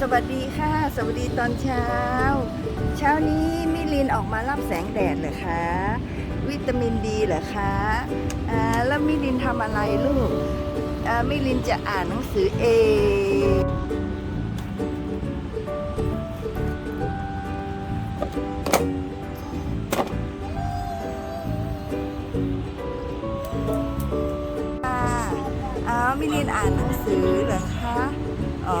สวัสดีค่ะ สวัสดีตอนเช้า เช้านี้มิลินออกมารับแสงแดดเหรอคะ วิตามินดีเหรอคะอ่าแล้วมิลินทำอะไรลูกอ่ามิลินจะอ่านหนังสือเองค่ะอ้าวมิลินอ่านหนังสือเหรอคะ อ๋อ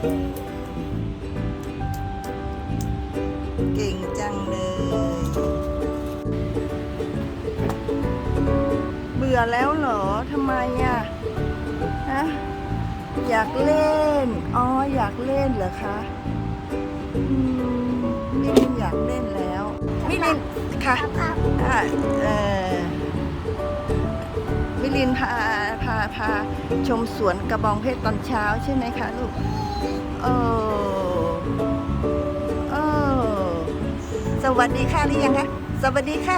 เก่งจังเลย เบื่อแล้วเหรอทำไมอะฮะอยากเล่น อ๋อ อยากเล่นเหรอคะอืมมิลินอยากเล่นแล้ว มิลินค่ะอ่าเออมิลินพา พาชมสวนกระบองเพชรตอนเช้าใช่ไหมคะลูกเออเออสวัสดีค่ะหรือยังคะสวัสดีค่ะ